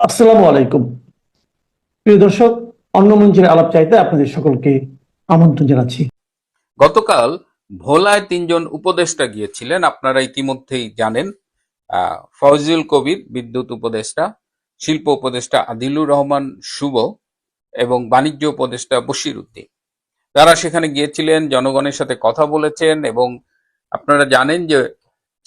আসসালামু আলাইকুম। প্রিয় দর্শক অন্য মঞ্চের আলাপ চাইতে আপনাদের সকলকে আমন্ত্রণ জানাচ্ছি। গতকাল ভোলায় তিনজন উপদেষ্টা গিয়েছিলেন আপনারা ইতিমধ্যেই জানেন। আহ, ফয়জুল কবির বিদ্যুৎ উপদেষ্টা শিল্প উপদেষ্টা আদিলুর রহমান শুভ এবং বাণিজ্য উপদেষ্টা বশির উদ্দিন। তারা সেখানে গিয়েছিলেন জনগণের সাথে কথা বলেছেন এবং আপনারা জানেন যে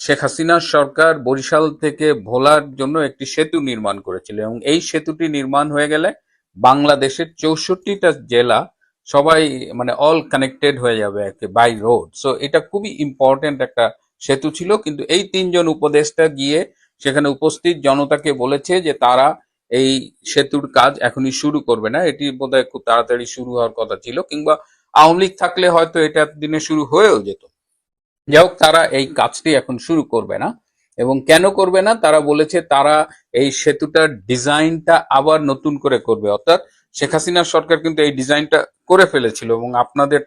শেখ হাসিনার সরকার বরিশাল থেকে ভোলার জন্য একটি সেতু নির্মাণ করেছিল এবং এই সেতুটি নির্মাণ হয়ে গেলে বাংলাদেশের চৌষট্টিটা জেলা সবাই মানে অল কানেক্টেড হয়ে যাবে বাই রোড সো এটা খুবই ইম্পর্টেন্ট একটা সেতু ছিল, কিন্তু এই তিনজন উপদেষ্টা গিয়ে সেখানে উপস্থিত জনতাকে বলেছে যে তারা এই সেতুর কাজ এখনই শুরু করবে না। এটি বোধহয় খুব তাড়াতাড়ি শুরু হওয়ার কথা ছিল, কিংবা আওয়ামী লীগ থাকলে হয়তো এটা দিনে শুরু হয়েও যেত। যাই হোক, তারা এই কাজটি এখন শুরু করবে না। এবং কেন করবে না? তারা বলেছে তারা এই সেতুটার ডিজাইনটা আবার নতুন করে করবে। অর্থাৎ শেখ হাসিনার সরকার কিন্তু এই ডিজাইনটা করে ফেলেছিল এবং আপনাদের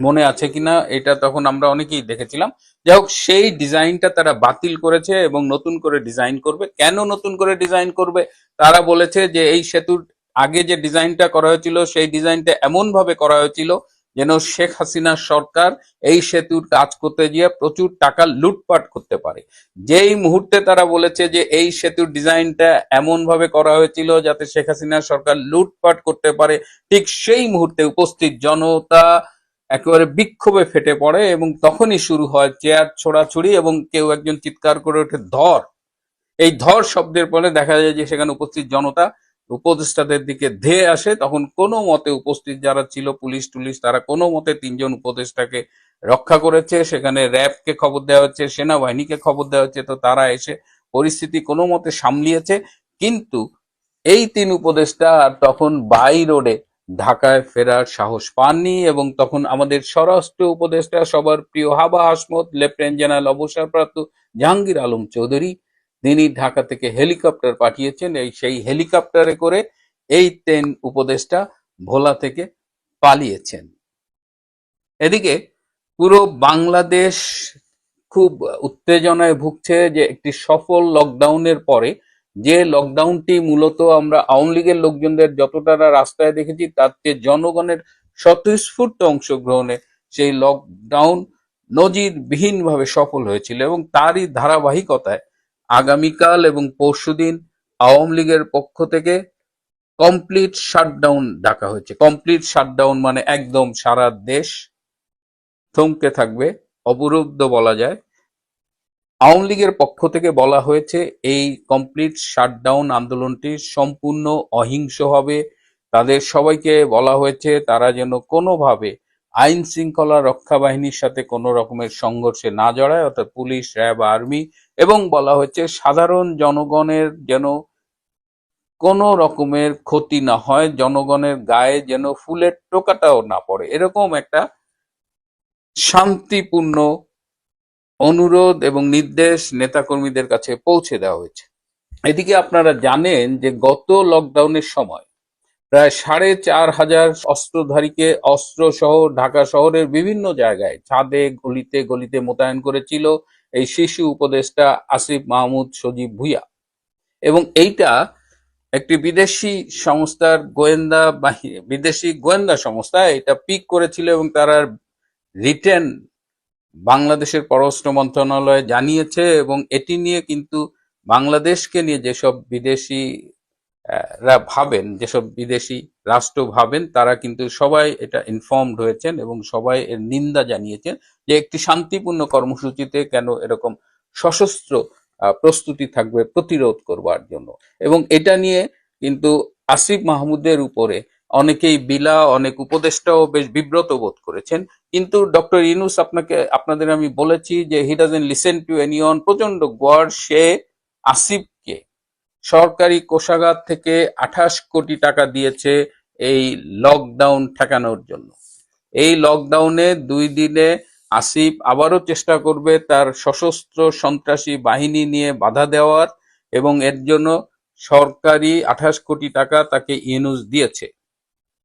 মনে আছে কিনা, এটা তখন আমরা অনেকেই দেখেছিলাম। যাই হোক, সেই ডিজাইনটা তারা বাতিল করেছে এবং নতুন করে ডিজাইন করবে। কেন নতুন করে ডিজাইন করবে? তারা বলেছে যে এই সেতুর আগে যে ডিজাইনটা করা হয়েছিল, সেই ডিজাইনটা এমন ভাবে করা হয়েছিল যেন শেখ হাসিনার সরকার এই সেতুর কাজ করতে গিয়ে প্রচুর টাকা লুটপাট করতে পারে। যেই মুহূর্তে তারা বলেছে যে এই সেতুর ডিজাইনটা এমন ভাবে করা হয়েছিল যাতে শেখ হাসিনার সরকার লুটপাট করতে পারে, ঠিক সেই মুহূর্তে উপস্থিত জনতা একেবারে বিক্ষোভে ফেটে পড়ে এবং তখনই শুরু হয় চেয়ার ছোড়াছুড়ি এবং কেউ একজন চিৎকার করে ওঠে ধর। এই ধর শব্দের পরে দেখা যায় যে সেখানে উপস্থিত জনতা উপদেষ্টাদের দিকে ধেয়ে আসে, তখন কোনো মতে উপস্থিত যারা ছিল, পুলিশ টুলিশ, তারা কোনো মতে তিনজন উপদেষ্টাকে রক্ষা করেছে। সেখানে র্যাবকে খবর দেওয়া হচ্ছে, সেনাবাহিনীকে খবর দেওয়া হচ্ছে, তো তারা এসে পরিস্থিতি কোনো মতে সামলিয়েছে। কিন্তু এই তিন উপদেষ্টা আর তখন বাই রোডে ঢাকায় ফেরার সাহস পাননি এবং তখন আমাদের স্বরাষ্ট্র উপদেষ্টা সবার প্রিয় হাবা আসমত লেফটেন্যান্ট জেনারেল অবসরপ্রাপ্ত জাহাঙ্গীর আলম চৌধুরী তিনি ঢাকা থেকে হেলিকপ্টার পাঠিয়েছেন। এই সেই হেলিকপ্টারে করে এই তেন উপদেষ্টা ভোলা থেকে পালিয়েছেন। এদিকে পুরো বাংলাদেশ খুব উত্তেজনায় ভুগছে যে একটি সফল লকডাউনের পরে যে লকডাউনটি মূলত আমরা আওয়ামী লীগের লোকজনদের যতটা রাস্তায় দেখেছি, তার চেয়ে জনগণের স্বতঃস্ফূর্ত অংশগ্রহণে সেই লকডাউন নজিরবিহীনভাবে সফল হয়েছিল এবং তারই ধারাবাহিকতায় আগামীকাল এবং পরশুদিন আওয়ামী লীগের পক্ষ থেকে কমপ্লিট শাটডাউন ডাকা হয়েছে। কমপ্লিট শাটডাউন মানে একদম সারা দেশ থমকে থাকবে, অবরুদ্ধ বলা যায়। আওয়ামী লীগের পক্ষ থেকে বলা হয়েছে, এই কমপ্লিট শাটডাউন আন্দোলনটি সম্পূর্ণ অহিংস হবে। তাদের সবাইকে বলা হয়েছে, তারা যেন কোনোভাবে আইন শৃঙ্খলা রক্ষা বাহিনীর সাথে কোনো রকমের সংঘর্ষে না জড়ায়, অর্থাৎ পুলিশ, র্যাব, আর্মি এবং বলা হয়েছে সাধারণ জনগণের যেন কোনো রকমের ক্ষতি না হয়, জনগণের গায়ে যেন ফুলের টোকাটাও না পড়ে। এরকম একটা শান্তিপূর্ণ অনুরোধ এবং নির্দেশ নেতাকর্মীদের কাছে পৌঁছে দেওয়া হয়েছে। এদিকে আপনারা জানেন যে গত লকডাউনের সময় প্রায় সাড়ে চার হাজার অস্ত্রধারীকে অস্ত্র সহ ঢাকা শহরের বিভিন্ন জায়গায় ছাদে গলিতে গলিতে মোতায়েন করেছিল এই শিশু উপদেষ্টা আসিফ মাহমুদ সজীব ভুইয়া। এবং এইটা একটি বিদেশি সংস্থার গোয়েন্দা বাহিনী বিদেশি গোয়েন্দা সংস্থা, এটা পিক করেছিল এবং তারা রিটেন বাংলাদেশের পররাষ্ট্র মন্ত্রণালয় জানিয়েছে এবং এটি নিয়ে কিন্তু বাংলাদেশকে নিয়ে যেসব বিদেশি ভাবেন, যেসব বিদেশি রাষ্ট্র ভাবেন, তারা কিন্তু সবাই এটা ইনফর্মড হয়েছেন এবং সবাই এর নিন্দা জানিয়েছেন যে একটি শান্তিপূর্ণ কর্মসূচিতে কেন এরকম সশস্ত্র প্রস্তুতি থাকবে প্রতিরোধ করবার জন্য। এবং এটা নিয়ে কিন্তু আসিফ মাহমুদের উপরে অনেকেই বিলা, অনেক উপদেষ্টাও বেশ বিব্রত বোধ করেছেন। কিন্তু ডক্টর ইনুস আপনাকে, আপনাদের আমি বলেছি যে he doesn't listen to anyone প্রচণ্ড গড় সে আসিফকে সরকারি কোষাগার থেকে আঠাশ কোটি টাকা দিয়েছে এই লকডাউন ঠেকানোর জন্য। এই লকডাউনে দুই দিনে আসিফ আবারও চেষ্টা করবে তার সশস্ত্র সন্ত্রাসী বাহিনী নিয়ে বাধা দেওয়ার এবং এর জন্য সরকারি আঠাশ কোটি টাকা তাকে ইউনুস দিয়েছে।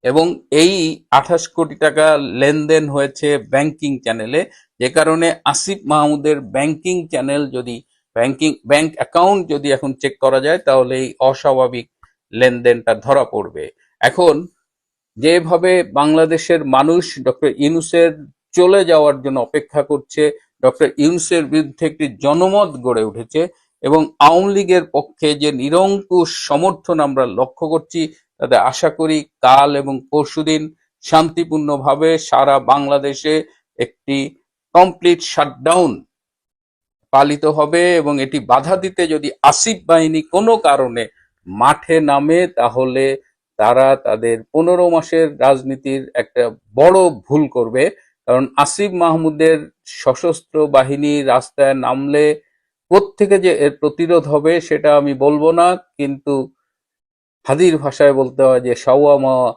এবং এই আঠাশ কোটি টাকা লেনদেন হয়েছে ব্যাংকিং চ্যানেলে যে কারণে আসিফ মাহমুদের ব্যাংকিং চ্যানেল যদি ব্যাংকিং ব্যাংক অ্যাকাউন্ট যদি এখন চেক করা যায়, তাহলে এই অস্বাভাবিক লেনদেনটা ধরা পড়বে। এখন যেভাবে বাংলাদেশের মানুষ ডক্টর ইউনুসের চলে যাওয়ার জন্য অপেক্ষা করছে, ডক্টর ইউনুসের বিরুদ্ধে একটি জনমত গড়ে উঠেছে এবং আওয়ামী লীগের পক্ষে যে নিরঙ্কুশ সমর্থন আমরা লক্ষ্য করছি, তাতে আশা করি কাল এবং পরশুদিন শান্তিপূর্ণভাবে সারা বাংলাদেশে একটি কমপ্লিট শাটডাউন পালিত হবে এবং এটি বাধা দিতে যদি আসিফ বাহিনী কোনো কারণে মাঠে নামে, তাহলে তারা তাদের পনেরো মাসের রাজনীতির একটা বড় ভুল করবে। কারণ আসিফ মাহমুদের সশস্ত্র বাহিনী রাস্তায় নামলে থেকে যে এর প্রতিরোধ হবে সেটা আমি বলব না, কিন্তু হাদির ভাষায় বলতে হয় যে সাওয়া মাওয়া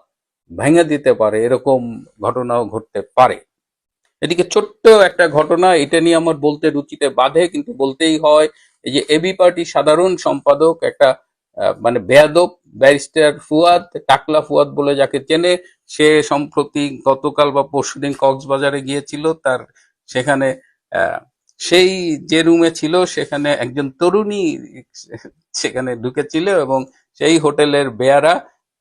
ভেঙে দিতে পারে, এরকম ঘটনাও ঘটতে পারে। এদিকে ছোট্ট একটা ঘটনা, এটা নিয়ে আমার বলতে রুচিতে বাধে, কিন্তু বলতেই হয়, এই যে এবি পার্টি সাধারণ সম্পাদক একটা মানে বেয়াদব ব্যারিস্টার ফুয়াদ, টাকলা ফুয়াদ বলে যাকে চেনে, সে সম্প্রতি গতকাল বা পরশুদিন কক্সবাজারে গিয়েছিল, তার সেখানে সেই যে রুমে ছিল, সেখানে একজন তরুণী, সেখানে ঢুকেছিল এবং সেই হোটেলের বেয়ারা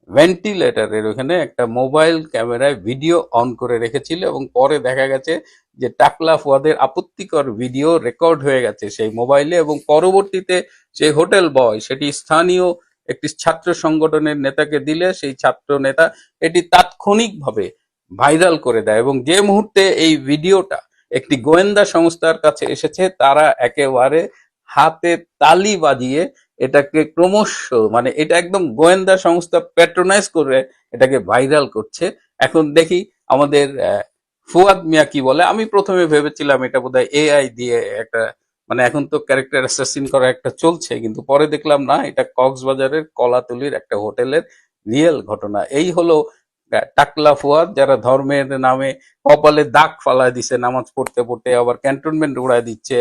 ভেন্টিলেটরের ওখানে একটা মোবাইল ক্যামেরায় ভিডিও অন করে রেখেছিল এবং পরে দেখা গেছে যে টাকলা ফুয়াদের আপত্তিকর ভিডিও রেকর্ড হয়ে গেছে সেই মোবাইলে এবং পরবর্তীতে সেই হোটেল বয় সেটি স্থানীয় একটি ছাত্র সংগঠনের নেতাকে দিলে, সেই ছাত্র নেতা এটি তাৎক্ষণিকভাবে ভাইরাল করে দেয় এবং যে মুহূর্তে এই ভিডিওটা একটি গোয়েন্দা সংস্থার কাছে এসেছে, তারা একেবারে হাতে তালি বাজিয়ে এটাকে ক্রমশ মানে এটা একদম গোয়েন্দা সংস্থা প্যাট্রোনাইজ করে এটাকে ভাইরাল করছে। এখন দেখি আমাদের ফুয়াদ মিয়া কি বলে? আমি প্রথমে ভেবেছিলাম এটা বোধহয় এআই দিয়ে একটা মানে এখন তো ক্যারেক্টার অ্যাসাসিন করা একটা চলছে, কিন্তু পরে দেখলাম না, এটা কক্সবাজারের কলাতলির একটা হোটেলের রিয়েল ঘটনা। এই হলো টাকলা ফুয়াদ, যারা ধর্মের নামে কপালে দাগ ফালায় দিছে, নামাজ পড়তে পড়তে আবার ক্যান্টনমেন্ট উড়ায় দিচ্ছে,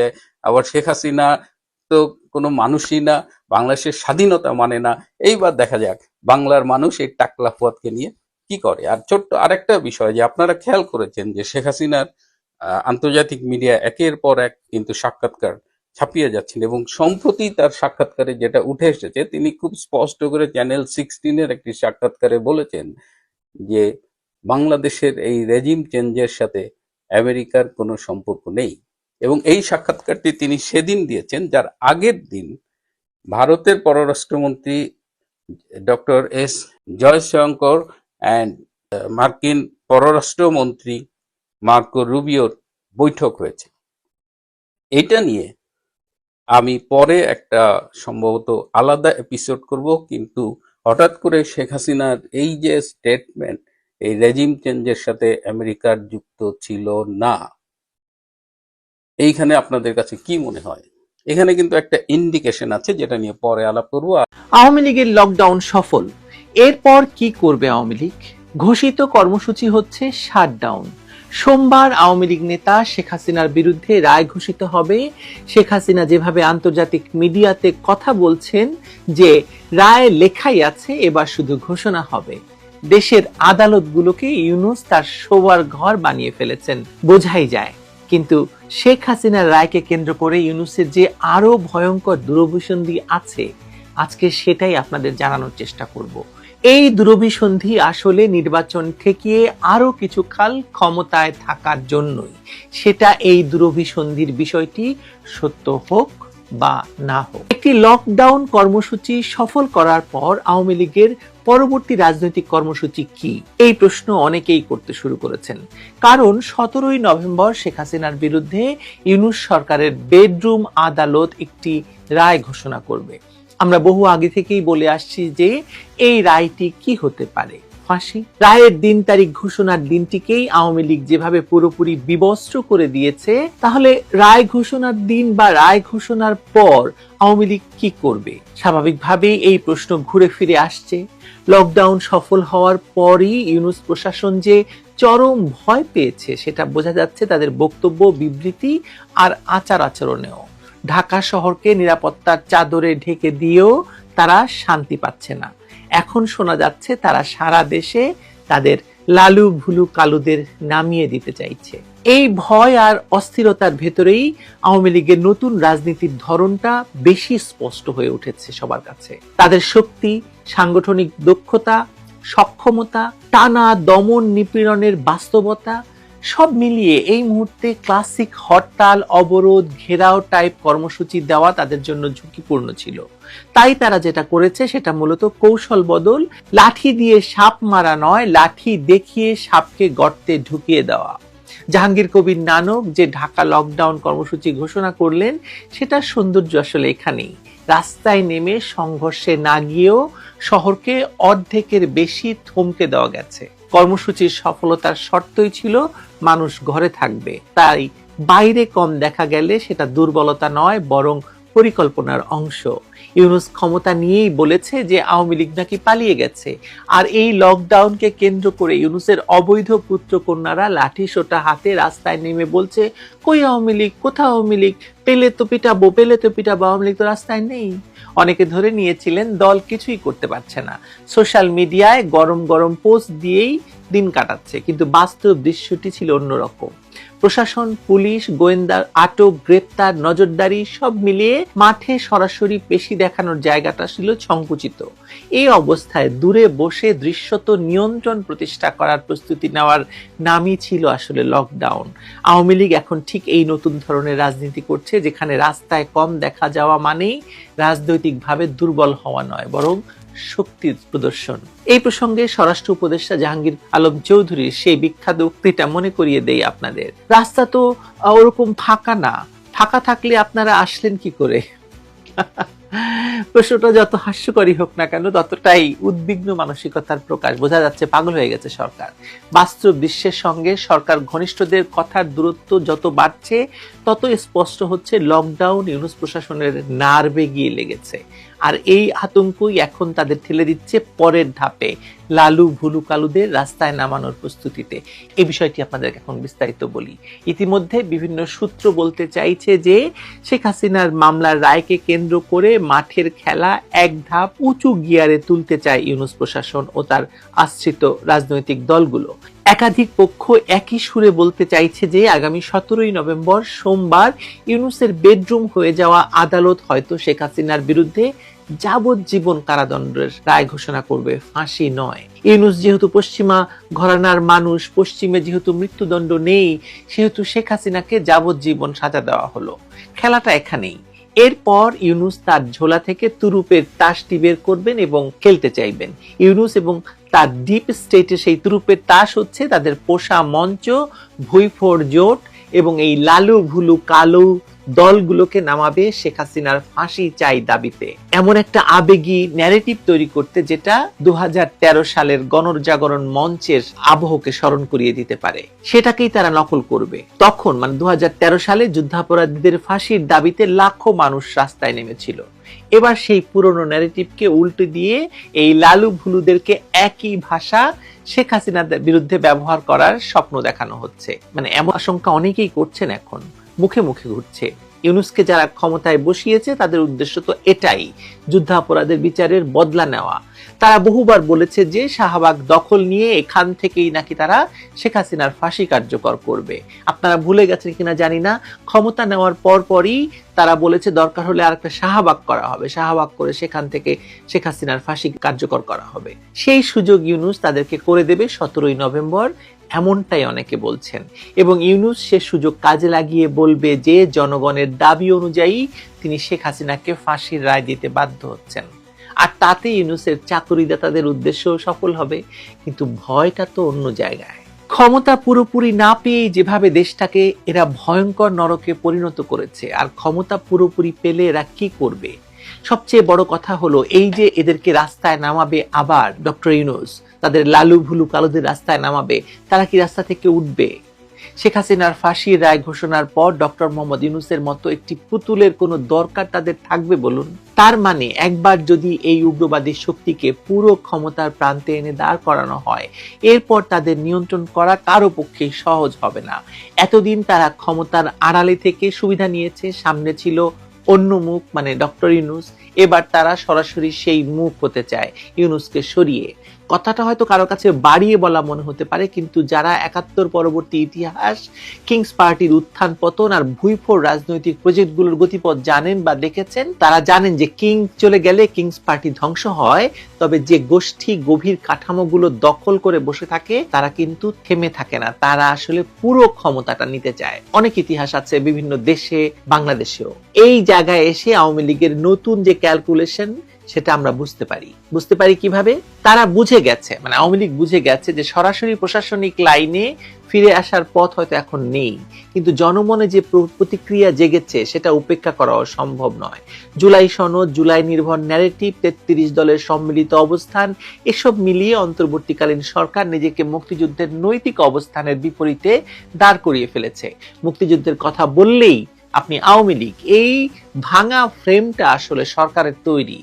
আবার শেখ হাসিনা কোনো মানুষই না, বাংলাদেশের স্বাধীনতা মানে না। এইবার দেখা যাক, বাংলার মানুষ এই টাকলা ফুয়াদকে নিয়ে কি করে। আর ছোট্ট আরেকটা বিষয় যে আপনারা খেয়াল করেছেন যে শেখ হাসিনার আন্তর্জাতিক মিডিয়া একের পর এক কিন্তু সাক্ষাৎকার ছাপিয়ে যাচ্ছেন এবং সম্প্রতি তার সাক্ষাৎকারে যেটা উঠে এসেছে, তিনি খুব স্পষ্ট করে চ্যানেল সিক্সটিনের একটি সাক্ষাৎকারে বলেছেন যে বাংলাদেশের এই রেজিম চেঞ্জের সাথে আমেরিকার কোনো সম্পর্ক নেই। এবং এই সাক্ষাৎকারটি তিনি সেদিন দিয়েছেন, যার আগের দিন ভারতের পররাষ্ট্রমন্ত্রী ডক্টর এস জয়শঙ্কর অ্যান্ড মার্কিন পররাষ্ট্রমন্ত্রী মার্কো রুবিওর বৈঠক হয়েছে। এটা নিয়ে আমি পরে একটা সম্ভবত আলাদা এপিসোড করব, কিন্তু হঠাৎ করে শেখ হাসিনার এই যে স্টেটমেন্ট এই রেজিম চেঞ্জের সাথে আমেরিকার যুক্ত ছিল না। এইখানে আপনাদের কাছে কি মনে হয়? এখানে কিন্তু একটা ইন্ডিকেশন আছে যেটা নিয়ে পরে আলাপ করব। আওয়ামী লীগের লকডাউন সফল। এরপর কি করবে আওয়ামী লীগ? ঘোষিত কর্মসূচি হচ্ছে শাটডাউন সোমবার আওয়ামী লীগ নেতা শেখ হাসিনার বিরুদ্ধে রায় ঘোষিত হবে। শেখ হাসিনা যেভাবে আন্তর্জাতিক মিডিয়াতে কথা বলছেন যে রায় লেখাই আছে, এবার শুধু ঘোষণা হবে। দেশের আদালতগুলোকে ইউনুস তার শোবার ঘর বানিয়ে ফেলেছেন। বোঝাই যায়। কিন্তু শেখ হাসিনার রায়কে কেন্দ্র করে ইউনুসের যে আরও ভয়ঙ্কর দূরভিসন্ধি আছে, আজকে সেটাই আপনাদের জানানোর চেষ্টা করব। এই দূরভিসন্ধি আসলে নির্বাচন ঠেকিয়ে আরও কিছু কাল ক্ষমতায় থাকার জন্যই। সেটা এই দূরভিসন্ধির বিষয়টি সত্য হোক বা না হোক। একটি লকডাউন কর্মসূচি সফল করার পর আওয়ামী লীগের পরবর্তী রাজনৈতিক কর্মসূচি কি? এই প্রশ্ন অনেকেই করতে শুরু করেছেন। কারণ সতেরোই নভেম্বর শেখ হাসিনার বিরুদ্ধে ইউনুস সরকারের বেডরুম আদালত একটি রায় ঘোষণা করবে। আমরা বহু আগে থেকেই বলে আসছি যে এই রায়টি কি হতে পারে? ফাঁসি রায়ের দিন তারিখ ঘোষণার দিনটিকেই আওয়ামী লীগ যেভাবে পুরোপুরি বিবস্ত্র করে দিয়েছে, তাহলে রায় ঘোষণার দিন বা রায় ঘোষণার পর আওয়ামী লীগ কি করবে? স্বাভাবিকভাবেই এই প্রশ্ন ঘুরে ফিরে আসছে। লকডাউন সফল হওয়ার পরই ইউনুস প্রশাসন যে চরম ভয় পেয়েছে, সেটা বোঝা যাচ্ছে তাদের বক্তব্য, বিবৃতি আর আচার আচরণেও। ঢাকা শহরকে নিরাপত্তার চাদরে ঢেকে দিয়েও তারা শান্তি পাচ্ছে না। এখন শোনা যাচ্ছে তারা সারা দেশে তাদের লালু ভুলু কালুদের নামিয়ে দিতে চাইছে। এই ভয় আর অস্থিরতার ভেতরেই আওয়ামী লীগের নতুন রাজনীতির ধরনটা বেশি স্পষ্ট হয়ে উঠেছে সবার কাছে। তাদের শক্তি, সাংগঠনিক দক্ষতা, সক্ষমতা, টানা দমন নিপীড়নের বাস্তবতা সব মিলিয়ে এই মুহূর্তে ক্লাসিক হরতাল, অবরোধ, ঘেরাও টাইপ কর্মসূচি দেওয়া তাদের জন্য ঝুঁকিপূর্ণ ছিল। তাই তারা যেটা করেছে সেটা মূলত কৌশল বদল, লাঠি দিয়ে সাপ মারা নয়, লাঠি দেখিয়ে সাপকে গর্তে ঢুকিয়ে দেওয়া। জাহাঙ্গীর কবির নানক যে ঢাকা লকডাউন কর্মসূচি ঘোষণা করলেন, সেটা সৌন্দর্য আসলে এখানেই। রাস্তায় নেমে সংঘর্ষে না গিয়েও শহরকে অর্ধেকের বেশি থমকে দেওয়া গেছে। কর্মসূচির সফলতার শর্তই ছিল মানুষ ঘরে থাকবে। তাই বাইরে কম দেখা গেলে সেটা দুর্বলতা নয়, বরং পরিকল্পনার অংশ। ইউনুস ক্ষমতা নিয়েই বলেছে যে আওয়ামী লীগ নাকি পালিয়ে গেছে। আর এই লকডাউনকে কেন্দ্র করে ইউনুসের অবৈধ পুত্র কন্যারা লাঠি সোটা হাতে রাস্তায় নেমে বলছে, কই আওয়ামী লীগ? কোথাও আওয়ামী লীগ? পেলে তো পিটাবো, পেলে তো পিটাবো, আওয়ামী লীগ তো রাস্তায় নেই। অনেকে ধরে নিয়েছিলেন, দল কিছুই করতে পারছে না। সোশ্যাল মিডিয়ায় গরম গরম পোস্ট দিয়েই দিন কাটাচ্ছে, কিন্তু বাস্তব দৃশ্যটি ছিল অন্যরকম। প্রশাসন, পুলিশ গোয়েন্দার আটক, গ্রেপ্তার, নজরদারি সব মিলিয়ে মাঠে সরাসরি পেশি দেখানোর জায়গাটা ছিল সংকুচিত। এই অবস্থায় দূরে বসে দৃশ্যত নিয়ন্ত্রণ প্রতিষ্ঠা করার প্রস্তুতি নেওয়ার নামই ছিল আসলে লকডাউন আওয়ামী লীগ এখন ঠিক এই নতুন ধরনের রাজনীতি করছে, যেখানে রাস্তায় কম দেখা যাওয়া মানেই রাজনৈতিকভাবে দুর্বল হওয়া নয়, বরং শক্তির প্রদর্শন। এই প্রসঙ্গে স্বরাষ্ট্র উপদেষ্টা জাহাঙ্গীর আলম চৌধুরীর সেই বিখ্যাত উক্তিটা মনে করিয়ে দেই আপনাদের। রাস্তা তো ওরকম ফাঁকা না। ফাঁকা থাকলে আপনারা আসলেন কি করে? প্রশ্নটা যত হাস্যকরই হোক না কেন, ততটাই উদ্বিগ্ন মানসিকতার প্রকাশ। বোঝা যাচ্ছে পাগল হয়ে গেছে সরকার। বাস্তব বিশ্বের সঙ্গে সরকার ঘনিষ্ঠদের কথার দূরত্ব যত বাড়ছে তত স্পষ্ট হচ্ছে লকডাউন ইউনুস প্রশাসনের নার্ভে গিয়ে লেগেছে। আর এই আতঙ্কই এখন তাদের ঠেলে দিচ্ছে পরের ধাপে। লালু ভুলু কালুদের রাস্তায় নামানোর প্রস্তুতিতে। এই বিষয়টি আপনাদেরকে এখন বিস্তারিত বলি। ইতিমধ্যে বিভিন্ন সূত্র বলতে চাইছে যে, শেখ হাসিনার মামলার রায়কে কেন্দ্র করে মাঠের খেলা এক ধাপ উঁচু গিয়ারে তুলতে চায় ইউনুস প্রশাসন ও তার আশ্রিত রাজনৈতিক দলগুলো। একাধিক পক্ষ একই সুরে বলতে চাইছে যে, আগামী সতেরোই নভেম্বর সোমবার ইউনুসের বেডরুম হয়ে যাওয়া আদালত হয়তো শেখ হাসিনার বিরুদ্ধে যাবজ্জীবন কারাদণ্ডের রায় ঘোষণা করবে ফাঁসি নয়। ইউনুস যেহেতু পশ্চিমা ঘরানার মানুষ, পশ্চিমে যেহেতু মৃত্যুদণ্ড নেই, সেহেতু শেখ হাসিনাকে যাবজ্জীবন সাজা দেওয়া হলো। খেলাটা এখানেই। এরপর ইউনুস তার ঝোলা থেকে তুরুপের তাসটি বের করবেন এবং খেলতে চাইবেন। ইউনুস এবং তার ডিপ স্টেটে সেই তুরুপের তাস হচ্ছে তাদের পোষা মঞ্চ ভুইফোর জোট এবং এই লালু ভুলু কালু দলগুলোকে নামাবে শেখ হাসিনার ফাঁসি চাই দাবিতে। এমন একটা আবেগী ন্যারেটিভ তৈরি করতে যেটা দু সালের গণজাগরণ মঞ্চের আবহকে স্মরণ করিয়ে দিতে পারে। সেটাকেই তারা নকল করবে। তখন মানে দু সালে যুদ্ধাপরাধীদের ফাঁসির দাবিতে লাখো মানুষ রাস্তায় নেমেছিল। এবার সেই পুরনো ন্যারেটিভকে উল্টে দিয়ে এই লালু ভুলুদেরকে একই ভাষা শেখ হাসিনার বিরুদ্ধে ব্যবহার করার স্বপ্ন দেখানো হচ্ছে। মানে এমন আশঙ্কা অনেকেই করছেন এখন। মুখে মুখে ঘুরছে। ইউনুসকে যারা ক্ষমতায় বসিয়েছে, তাদের উদ্দেশ্য তো এটাই, যুদ্ধাপরাধের বিচারের বদলা নেওয়া। তারা বহুবার বলেছে যে শাহবাগ দখল নিয়ে এখান থেকেই নাকি তারা শেখ হাসিনার ফাঁসি কার্যকর করবে। আপনারা ভুলে গেছেন কিনা জানি না। ক্ষমতা নেওয়ার পরপরই তারা বলেছে দরকার হলে আর একটা শাহবাগ করা হবে। শাহবাগ করে সেখান থেকে শেখ হাসিনার ফাঁসি কার্যকর করা হবে। সেই সুযোগ ইউনুস তাদেরকে করে দেবে সতেরোই নভেম্বর, এমনটাই অনেকে বলছেন। এবং ইউনুস সে সুযোগ কাজে লাগিয়ে বলবে যে জনগণের দাবি অনুযায়ী তিনি শেখ হাসিনাকে ফাঁসির রায় দিতে বাধ্য হচ্ছেন। আর তাতে ইউনুসের চাকরিদাতাদের উদ্দেশ্য সফল হবে, কিন্তু ভয়টা তো অন্য জায়গায়। ক্ষমতা পুরোপুরি না পেয়ে যেভাবে দেশটাকে এরা ভয়ঙ্কর নরকে পরিণত করেছে, আর ক্ষমতা পুরোপুরি পেলে এরা কি করবে? সবচেয়ে বড় কথা হলো, এই যে এদেরকে রাস্তায় নামাবে আবার ডক্টর ইউনুস, তাদের লালু ভুলু কালোদের রাস্তায় নামাবে, তারা কি রাস্তা থেকে উঠবে? শেখ হাসিনার ফাঁসির রায় ঘোষণার পর ডক্টর মোহাম্মদ ইউনুসের মতো একটি পুতুলের কোনো দরকার তাদের থাকবে বলুন? তার মানে একবার যদি এই উগ্রবাদী শক্তিকে পুরো ক্ষমতার প্রান্তে এনে দাঁড় করানো হয়, এরপর তাদের নিয়ন্ত্রণ করা কারও পক্ষে সহজ হবে না। এতদিন তারা ক্ষমতার আড়ালে থেকে সুবিধা নিয়েছে, সামনে ছিল অন্য মুখ মানে ডক্টর ইউনুস। এবার তারা সরাসরি সেই মুখ হতে চায়, ইউনুসকে সরিয়ে। কথাটা হয়তো কারও কাছে বাড়িয়ে বলা মনে হতে পারে, কিন্তু যারা একাত্তর পরবর্তী ইতিহাস কিংস পার্টির উত্থান পতন আর ভুইফোর রাজনৈতিক প্রজেক্টগুলোর গতিপথ জানেন বা দেখেছেন, তারা জানেন যে কিং চলে গেলে কিংস পার্টি ধ্বংস হয়, তবে যে গোষ্ঠী গভীর কাঠামোগুলো দখল করে বসে থাকে, তারা কিন্তু থেমে থাকে না, তারা আসলে পুরো ক্ষমতাটা নিতে চায়। অনেক ইতিহাস আছে বিভিন্ন দেশে, বাংলাদেশেও। এই জায়গায় এসে আওয়ামী লীগের নতুন যে ক্যালকুলেশন সেটা আমরা বুঝতে পারি। বুঝতে পারি কীভাবে? তারা বুঝে গেছে মানে আওয়ামী লীগ বুঝে গেছে যে সরাসরি প্রশাসনিক লাইনে ফিরে আসার পথ হয়তো এখন নেই। কিন্তু জনমনে যে প্রতিক্রিয়া জেগেছে সেটা উপেক্ষা করা সম্ভব নয়। জুলাই সনদ, জুলাই নির্ভর ন্যারেটিভ তেত্রিশ দলের সম্মিলিত অবস্থান, এসব মিলিয়ে অন্তর্বর্তীকালীন সরকার নিজেকে মুক্তিযুদ্ধের নৈতিক অবস্থানের বিপরীতে দাঁড় করিয়ে ফেলেছে। মুক্তিযুদ্ধের কথা বললেই আপনি আওয়ামী লীগ, এই ভাঙা ফ্রেমটা আসলে সরকারের তৈরি।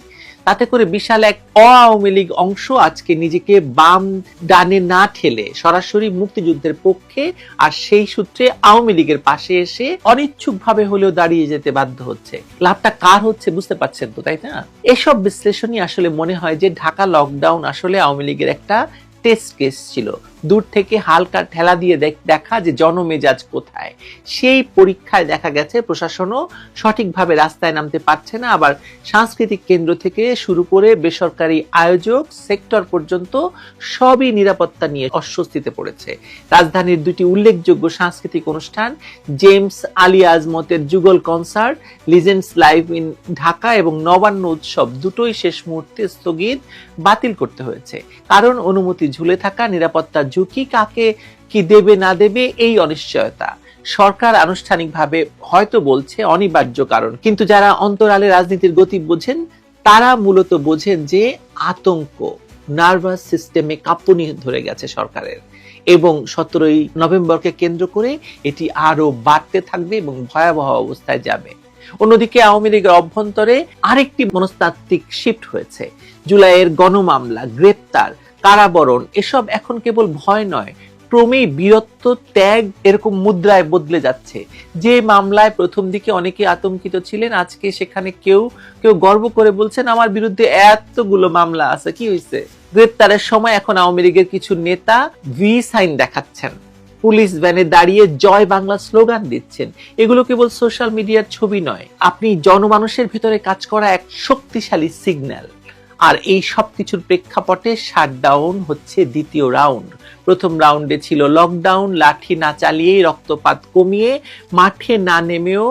তাতে করে বিশাল এক আওয়ামী লীগ অংশ আজকে নিজেকে বাম ডানে না ঠেলে সরাসরি মুক্তিযুদ্ধের পক্ষে আর সেই সূত্রে আওয়ামী লীগের পাশে এসে অনিচ্ছুক ভাবে হলেও দাঁড়িয়ে যেতে বাধ্য হচ্ছে। লাভটা কার হচ্ছে বুঝতে পারছেন তো, তাই না? এসব বিশ্লেষণই আসলে মনে হয় যে ঢাকা লকডাউন আসলে আওয়ামী লীগের একটা টেস্ট কেস ছিল। দূর থেকে হালকা ঠেলা দিয়ে দেখা যে জনমেজাজ কোথায়। সেই পরীক্ষায় দেখা গেছে প্রশাসনও সঠিকভাবে রাস্তায় নামতে পারছে না। আবার সাংস্কৃতিক কেন্দ্র থেকে শুরু করে বেসরকারি আয়োজক সেক্টর পর্যন্ত সবই নিরাপত্তা নিয়ে অস্বস্তিতে পড়েছে। রাজধানীর দুটি উল্লেখযোগ্য সাংস্কৃতিক অনুষ্ঠান, জেমস আলী আজমতের যুগল concert, legends live in Dhaka এবং নবান্ন উৎসব দুটোই শেষ মুহূর্তে স্থগিত বাতিল করতে হয়েছে। কারণ অনুমতি ঝুলে থাকা নিরাপত্তার ঝুঁকি কাকে, কি দেবে, না দেবে, এই অনিশ্চয়তা। সরকার আনুষ্ঠানিকভাবে হয়তো বলছে অনিবার্য কারণ, কিন্তু যারা অন্তরালে রাজনীতির গতি বোঝেন, তারা মূলত বোঝেন যে আতঙ্ক নার্ভাস সিস্টেমে কাঁপুনি ধরে গেছে সরকারের। এবং সতেরোই নভেম্বরকে কেন্দ্র করে এটি আরও বাড়তে থাকবে এবং ভয়াবহ অবস্থায় যাবে। অন্যদিকে আওয়ামী লীগের অভ্যন্তরে আরেকটি মনস্তাত্ত্বিক শিফট হয়েছে। জুলাইয়ের গণমামলা, গ্রেপ্তার কারাবরণ, এসব এখন কেবল ভয় নয়, ক্রমেই বীরত্ব, ত্যাগ এরকম মুদ্রায় বদলে যাচ্ছে। যে মামলায় প্রথম দিকে অনেকে আতঙ্কিত ছিলেন, আজকে সেখানে কেউ কেউ গর্ব করে বলছেন, আমার বিরুদ্ধে এতগুলো মামলা আছে, কি হয়েছে গ্রেপ্তারের সময় এখন আওয়ামী লীগের কিছু নেতা ভি সাইন দেখাচ্ছেন। পুলিশ ভ্যানে দাঁড়িয়ে জয় বাংলা স্লোগান দিচ্ছেন। এগুলো কেবল সোশ্যাল মিডিয়ার ছবি নয়, আপনি জনমানুষের ভেতরে কাজ করা এক শক্তিশালী সিগন্যাল। আর এই সবকিছুর প্রেক্ষাপটে শাটডাউন হচ্ছে দ্বিতীয় রাউন্ড। প্রথম রাউন্ডে ছিল লকডাউন, লাঠি না চালিয়েই রক্তপাত কমিয়ে মাঠে না নেমেও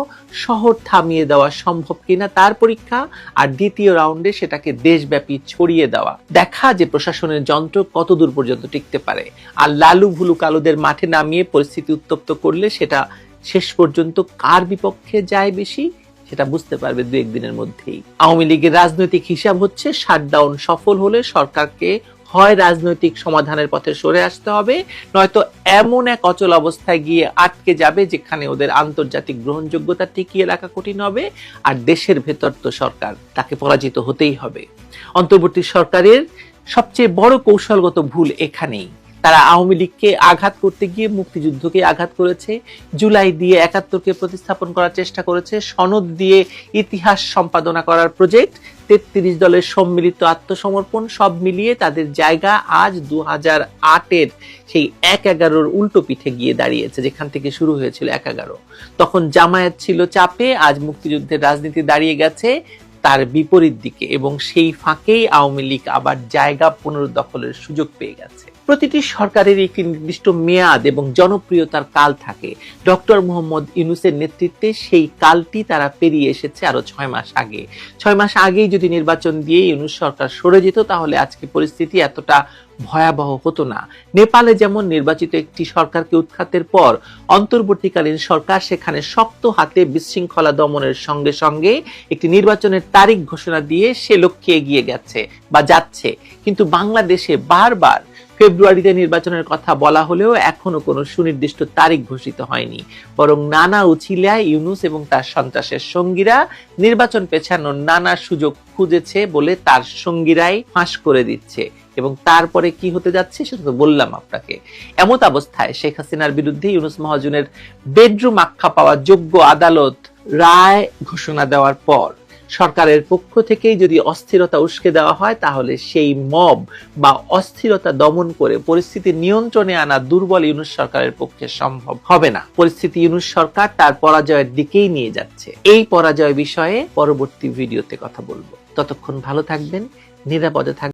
শহর থামিয়ে দেওয়া সম্ভব কিনা তার পরীক্ষা আর দ্বিতীয় রাউন্ডে সেটাকে দেশব্যাপী ছড়িয়ে দেওয়া। দেখা যে প্রশাসনের যন্ত্র কত দূর পর্যন্ত টিকতে পারে। আর লালু ভুলু কালুদের মাঠে নামিয়ে পরিস্থিতি উত্তপ্ত করলে সেটা শেষ পর্যন্ত কার বিপক্ষে যায় বেশি? সেটা বুঝতে পারবে দু একদিনের মধ্যেই। আওয়ামী লীগের রাজনৈতিক হিসাব হচ্ছে শাটডাউন সফল হলে সরকারকে হয় রাজনৈতিক সমাধানের পথে সরে আসতে হবে, নয়তো এমন এক অচল অবস্থায় গিয়ে আটকে যাবে যেখানে ওদের আন্তর্জাতিক গ্রহণযোগ্যতা টিকিয়ে রাখা কঠিন হবে, আর দেশের ভেতর তো সরকার, তাকে পরাজিত হতেই হবে। অন্তর্বর্তী সরকারের সবচেয়ে বড় কৌশলগত ভুল এখানেই। তারা আওয়ামী লীগকে আঘাত করতে গিয়ে মুক্তিযুদ্ধকে আঘাত করেছে, জুলাই দিয়ে একাত্তরকে প্রতিস্থাপন করার চেষ্টা করেছে, সনদ দিয়ে ইতিহাস সম্পাদনা করার প্রজেক্ট, তেত্রিশ দলের সম্মিলিত আত্মসমর্পণ সব মিলিয়ে তাদের জায়গা আজ দু হাজার আটের সেই এক এগারোর উল্টো পিঠে গিয়ে দাঁড়িয়েছে, যেখান থেকে শুরু হয়েছিল এক এগারো। তখন জামায়াত ছিল চাপে, আজ মুক্তিযুদ্ধের রাজনীতি দাঁড়িয়ে গেছে তার বিপরীত দিকে এবং সেই ফাঁকেই আওয়ামী লীগ আবার জায়গা পুনরুদ্দখলের সুযোগ পেয়ে গেছে। প্রতিটি সরকারের একটি নির্দিষ্ট মেয়াদ এবং জনপ্রিয়তার কাল থাকে। ডক্টর মোহাম্মদ ইউনুসের নেতৃত্বে সেই কালটি তারা পেরিয়ে এসেছে আরও ছয় মাস আগে। ছয় মাস আগেই যদি নির্বাচন দিয়ে ইউনুস সরকার সরে যেত, তাহলে আজকে পরিস্থিতি এতটা ভয়াবহ হতো না। নেপালে যেমন নির্বাচিত একটি সরকারকে উৎখাতের পর, অন্তর্বর্তীকালীন সরকার সেখানে শক্ত হাতে বিশৃঙ্খলা দমনের সঙ্গে সঙ্গে একটি নির্বাচনের তারিখ ঘোষণা দিয়ে সে লক্ষ্যে এগিয়ে গেছে বা যাচ্ছে। কিন্তু বাংলাদেশে বারবার ফেব্রুয়ারিতে নির্বাচনের কথা বলা হলেও এখনও কোনো সুনির্দিষ্ট তারিখ ঘোষিত হয়নি। বরং নানা উছিলায় ইউনুস এবং তার সন্ত্রাসের সঙ্গীরা নির্বাচন পেছানোর নানা সুযোগ খুঁজেছে বলে তার সঙ্গীরাই ফাঁস করে দিচ্ছে। এবং তারপরে কি হতে যাচ্ছে সেটা তো বললাম আপনাকে। এমত অবস্থায় শেখ হাসিনার বিরুদ্ধে ইউনুস মহাজনের বেডরুম আখ্যা পাওয়া যোগ্য আদালত রায় ঘোষণা দেওয়ার পর সরকারের পক্ষ থেকেই যদি অস্থিরতা উস্কে দেওয়া হয়, তাহলে সেই মব বা অস্থিরতা দমন করে পরিস্থিতি নিয়ন্ত্রণে আনা দুর্বল ইউনুস সরকারের পক্ষে সম্ভব হবে না। পরিস্থিতি ইউনুস সরকার তার পরাজয়ের দিকেই নিয়ে যাচ্ছে। এই পরাজয় বিষয়ে পরবর্তী ভিডিওতে কথা বলব। ততক্ষণ ভালো থাকবেন, নিরাপদে থাকবেন।